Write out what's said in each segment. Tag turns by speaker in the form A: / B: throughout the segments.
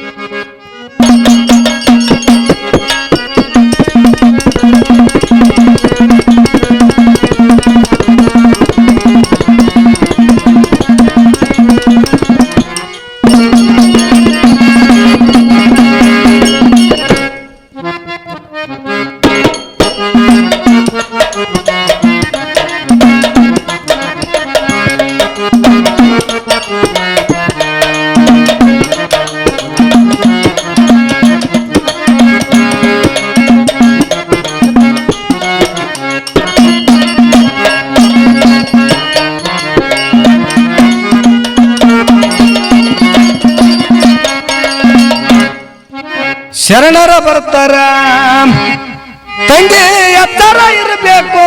A: Thank you. ಶರಣರ ಬರ್ತಾರ ತಂಗಿ ಎತ್ತರ ಇರಬೇಕು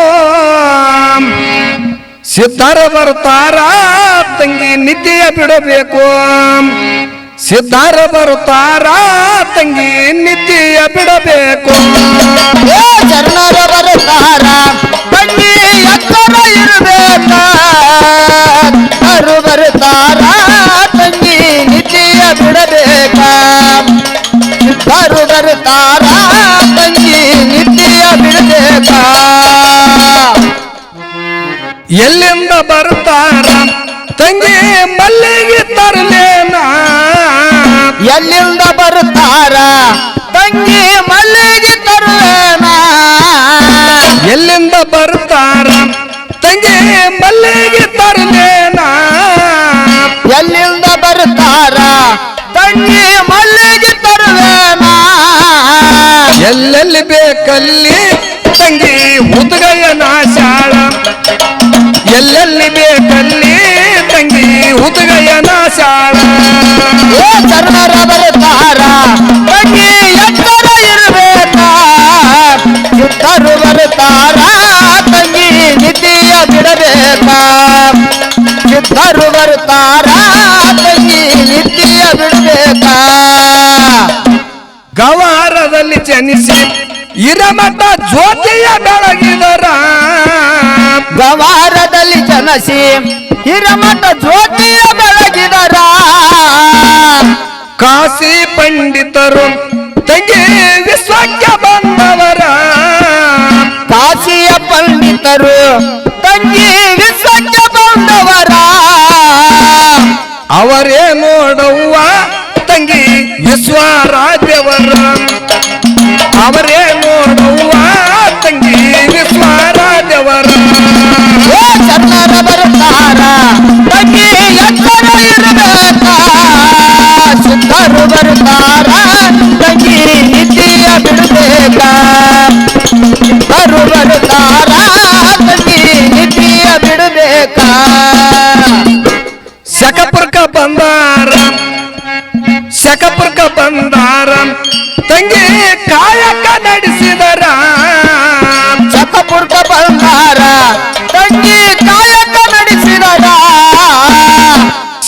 A: ಸಿದ್ಧರ ಬರ್ತಾರ ತಂಗಿ ನಿತ್ಯ ಬಿಡಬೇಕು ಸಿದ್ಧರ ಬರ್ತಾರ ತಂಗಿ ನಿತ್ಯ ಬಿಡಬೇಕು
B: ಏ ಶರಣರ ಬರ್ತಾರ ಬನ್ನಿ ಎತ್ತರ ಇರಬೇಕ ಅರು ಸಿದ್ಧರು ಬರ್ತಾರ ತಂಗಿ ನಿತ್ಯ ಬಿಡಬೇಕ
A: ಎಲ್ಲಿಂದ ಬರ್ತಾರ ತಂಗಿ ಮಲ್ಲಿಗೆ ತರಲೇನ
B: ಎಲ್ಲಿಂದ ಬರ್ತಾರ ತಂಗಿ ಮಲ್ಲಿಗೆ ತರುವೇನ
A: ಎಲ್ಲಿಂದ ಬರ್ತಾರ ತಂಗಿ ಮಲ್ಲಿಗೆ ತರಲೇನ
B: ಎಲ್ಲಿಂದ ಬರ್ತಾರ ತಂಗಿ
A: ಎಲ್ಲೆಲ್ಲಿ ಬೇಕಲ್ಲಿ ತಂಗಿ ಹುದುಗಯ್ಯನ ಶಾಳ ಎಲ್ಲೆಲ್ಲಿ ಬೇಕಲ್ಲಿ ತಂಗಿ ಹುದುಗಯ್ಯನ ಶಾಳ
B: ಏ ಶರಣರ ಬರ್ತಾರ ತಂಗಿ ಎತ್ತರ ಇರಬೇಕ ಯುದ್ಧರು ಬರ್ತಾರ ತಂಗಿ ನಿಧಿಯ ಬಿಡಬೇಕ ಯುದ್ಧರು ಬರ್ತಾರ ತಂಗಿ ನಿಧಿಯ ಬಿಡಬೇಕ
A: ಗವಾರದಲ್ಲಿ ಜನಿಸಿ ಇರಮಠ ಜ್ಯೋತಿಯ ಬೆಳಗಿದರ.
B: ಗವಾರದಲ್ಲಿ ಜನಸಿ ಹಿರಮಠ ಜ್ಯೋತಿಯ ಬೆಳಗಿದರ.
A: ಕಾಶಿ ಪಂಡಿತರು ತಂಗಿ ವಿಶ್ವಕ್ಕೆ ಬಂದವರ.
B: ಕಾಶಿಯ ಪಂಡಿತರು ತಂಗಿ ವಿಶ್ವಕ್ಕೆ ಬಂದವರ.
A: ಅವರೇ ನೋಡುವ ತಂಗಿ ವಿಶ್ವರಾಜ್ಯವರ ಅವರೇ ನೋಡವ್ವ ತಂಗಿ ವಿಶ್ವರಾಜ್ಯವರ
B: ಏ ಚನ್ನರ ಬರ್ತಾರ ತಂಗಿ ಎತ್ತರ ಇರಬೇಕ ಸಿದ್ಧರು ಬರ್ತಾರ ತಂಗಿ ನಿಧಿಯ ಬಿಡಬೇಕ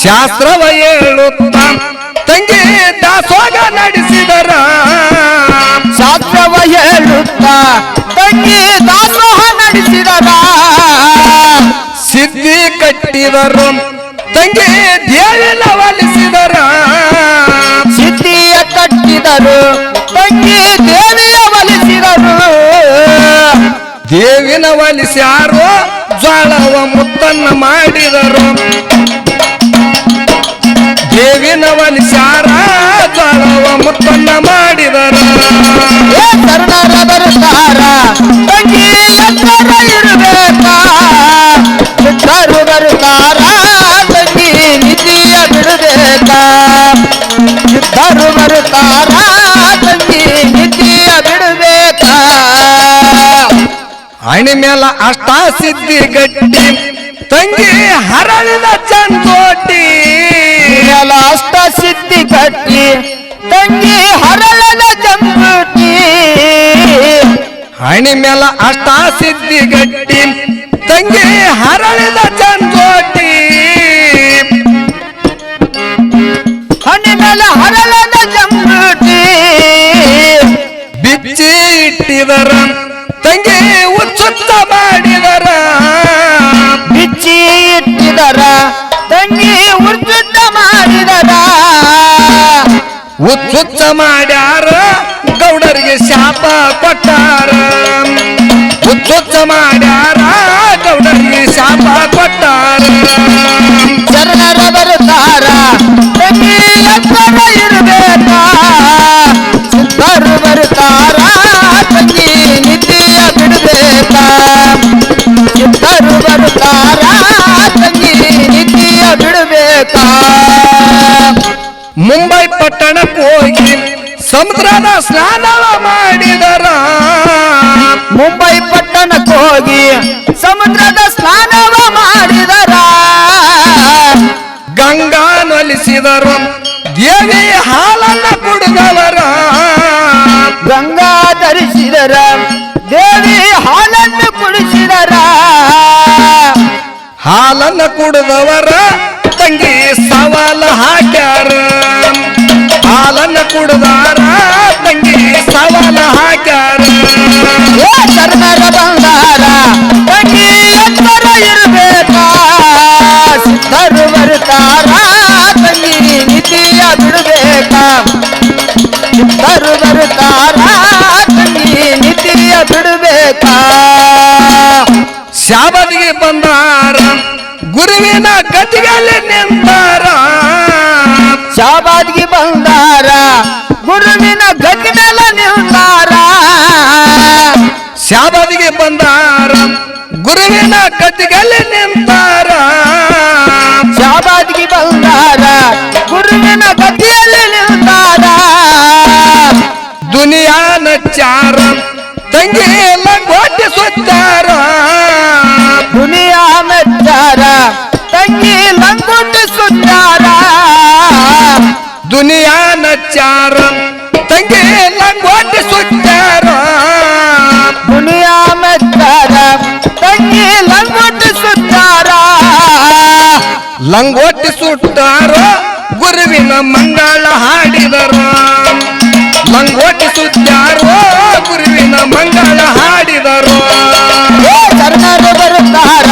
A: ಶಾಸ್ತ್ರವ ಹೇಳುತ್ತ ತಂಗಿ ದಾಸೋಗ ನಡೆಸಿದರ.
B: ಶಾಸ್ತ್ರವ ಹೇಳುತ್ತ ತಂಗಿ ದಾಸೋಹ ನಡೆಸಿದರ.
A: ಸಿದ್ಧಿ ಕಟ್ಟಿದರು, ತಂಗಿ ದೇವಿನ ಒಲಿಸಿದರ
B: ಸಿದ್ಧಿಯ ಕಟ್ಟಿದರು, ತಂಗಿ ದೇವಿಯ ಒಲಿಸಿದರು
A: ದೇವಿನ ಒಲಿಸ್ಯಾರೋ ಜ್ವಾಳವ ಮುತ್ತನ್ನ ಮಾಡಿದರು. ದೇವಿನ ಒಲಿಸ್ಯಾರ ಜ್ವಾಳವ ಮುತ್ತನ್ನ ಮಾಡಿದರ.
B: ಏ ಸಾರ ತಂಗಿ ಎತ್ತರ ಇರಬೇಕ ಸಿದ್ಧರು ಬರ್ತಾರ ತಂಗಿ ನಿಧಿಯ ಬಿಡಬೇಕ ಸಿದ್ಧರು ಸಾರ ತಂಗಿ ನಿಧಿಯ ಬಿಡಬೇಕ
A: ಹಣಿ ಮೇಲ ಅಷ್ಟ ಸಿದ್ಧಿ ಗಟ್ಟಿ. ತಂಗಿ ಹರಳಿದ ಚಂದೋಟಿ
B: ಅಷ್ಟ ಸಿದ್ಧಿ ಕಟ್ಟಿ, ತಂಗಿ ಹರಳದ ಚಂದೋಟಿ.
A: ಹಣಿ ಮೇಲ ಅಷ್ಟ ಸಿದ್ಧಿ ಗಟ್ಟಿ, ತಂಗಿ ಹರಳಿದ ಚಂದೋಟಿ. ಹುಚ್ಚುಚ್ಚ ಮಾಡ್ಯಾರ ಗೌಡರಿಗೆ ಶಾಪ ಕೊಟ್ಟಾರ ಹುಚ್ಚುಚ್ಚ ಮಾಡ್ಯಾರ ಗೌಡರಿಗೆ ಶಾಪ ಕೊಟ್ಟಾರ
B: ಶರಣರ ಬರುತ್ತಾರ ತಂಗಿ ಎತ್ತರ ಇರಬೇಕ ಸಿದ್ಧರು ಬರುತ್ತಾರ
A: ಸಮುದ್ರದ ಸ್ನಾನವ ಮಾಡಿದರ.
B: ಮುಂಬೈ ಪಟ್ಟಣಕ್ಕೆ ಹೋಗಿ ಸಮುದ್ರದ ಸ್ನಾನವ ಮಾಡಿದರ.
A: ಗಂಗಾ ನಲಿಸಿದರು. ದೇವಿ ಹಾಲನ್ನ ಕುಡಿದವರ.
B: ಗಂಗಾ ಧರಿಸಿದರ. ದೇವಿ ಹಾಲನ್ನ ಕುಡಿಸಿದರ.
A: ಹಾಲನ್ನ ಕುಡಿದವರ ತಂಗಿ ಸವಾಲ ಹಾಕ್ಯಾರ. ಹಾಲನ್ನ ಕುಡಿದಾರ. ಸವಾಲ ಹಾಕ್ಯಾರ.
B: ಏ ಶರಣರ ಬಂಗಾರ ತಂಗಿ ಎತ್ತರ ಇರಬೇಕ? ಸಿದ್ಧರು ಬರ್ತಾರ ತಂಗಿ ನಿಧಿಯ ಬಿಡಬೇಕ? ಸಿದ್ಧರು ಬರ್ತಾರ ತಂಗಿ ನಿಧಿಯ ಬಿಡಬೇಕ?
A: ಶಾಬದಿಗೆ ಬಂದಾರ ಗುರುವಿನ ಗತಿಯಲ್ಲಿ ನಿಂತಾರ.
B: ಶಾಬಾದ್ಗೆ ಬಂದಾರ ಗುರುವಿನ ಗತಿ
A: ಶಾಬದಿಗೆ ಬಂದಾರ ಗುರುವಿನ ಗತಿಯಲ್ಲಿ ನಿಂತಾರ.
B: ಶಾಬಾದಿಗೆ ಬಂದಾರ ಗುರುವಿನ ಗತಿಯಲ್ಲಿ ನಿಂತಾರ.
A: ದುನಿಯಾನ ಚಾರ ತಂಗಿ ಲಂಗೋಟಿ ಸುತ್ತಾರ. ದುನಿಯಾನ ಚಾರ ತಂಗಿ ಲಂಗೋಟಿ ಸುತ್ತಾರ.
B: ದುನಿಯಾನ ಚಾರ
A: ಲಂಗೋಟಿ ಸುಟ್ಟಾರ ಗುರುವಿನ ಮಂಗಳ ಹಾಡಿದರ. ಲಂಗೋಟಿ ಸುತ್ತಾರೋ ಗುರುವಿನ ಮಂಗಳ ಹಾಡಿದರು.
B: ಕರ್ನಾಟಕ ಬರುತ್ತಾರ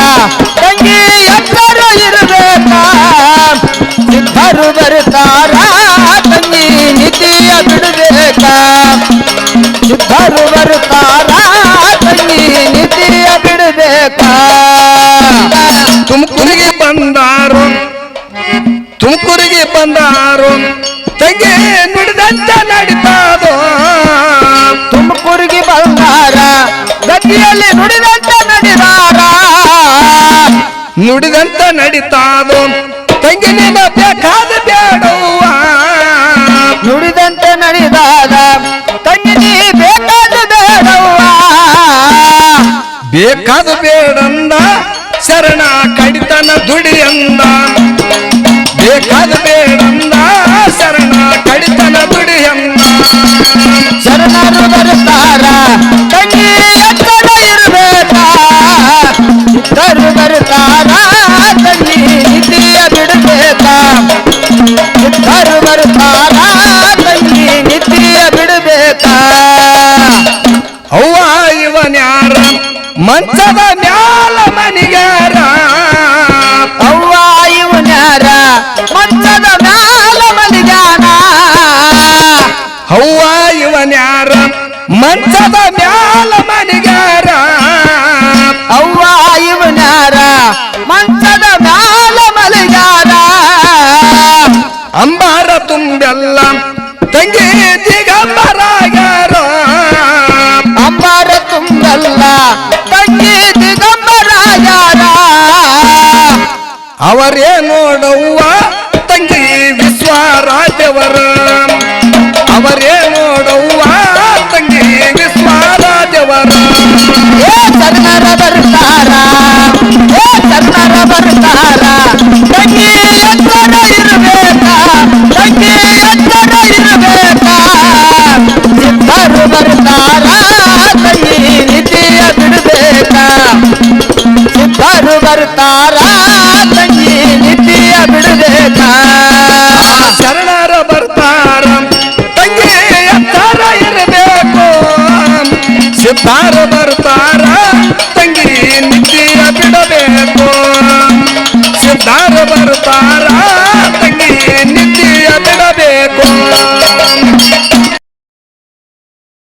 B: ತಂಗಿ ಎಲ್ಲರೂ ಇರಬೇಕ? ಸಿದ್ಧರು ಬರುತ್ತಾರ, ತಂಗಿ ನಿಧಿಯ ಬಿಡಬೇಕ? ಸಿದ್ಧರು ಬರುತ್ತಾರ, ತಂಗಿ ನಿಧಿಯ ಬಿಡಬೇಕ? ಗತಿಯಲ್ಲಿ ನುಡಿದಂತ ನಡೆದಾರ.
A: ನುಡಿದಂತ ನಡಿತಾದು. ತಂಗಿ ನಿನ್ನ ಬೇಕಾದ ಬೇಡುವ
B: ನುಡಿದಂತೆ ನಡೆದಾದ. ತಂಗಿ ನೀ ಬೇಕಾದ ಬೇಡವ್ವ.
A: ಬೇಕಾದ ಬೇಡಂದ ಶರಣ
B: ಸಿದ್ಧರು ಬರ್ತಾರ ತಂಗಿ ನಿಧಿಯ ಬಿಡಬೇಕ
A: ಅವ್ವ ಇವನ್ಯಾರ ಮಂಚದ ಮ್ಯಾಲ ಮನಿಗಾರ
B: ಅವ್ವ ಇವನ್ಯಾರ ಮಂಚದ ಮ್ಯಾಲ ಮಲಿಗಾನ
A: ಅವ್ವ ಇವನ್ಯಾರ ಮಂಚದ ಮ್ಯಾಲ ತುಂಬೆಲ್ಲ ತಂಗಿ ದಿಗಂಬರಾಗ್ಯಾರ
B: ಅಂಬಾರ ತುಂಬಲ್ಲ ತಂಗಿ ದಿಗಂಬರಾಯಾರ
A: ಅವರೇ ನೋಡವ್ವ ತಂಗಿ ವಿಶ್ವರಾಜವರ ಅವರೇ ನೋಡವ್ವ ತಂಗಿ ವಿಶ್ವರಾಜವರ
B: ಏ ಶರಣರ ಬರ್ತಾರ ಏ
A: ಶರಣರ ಬರ್ತಾರ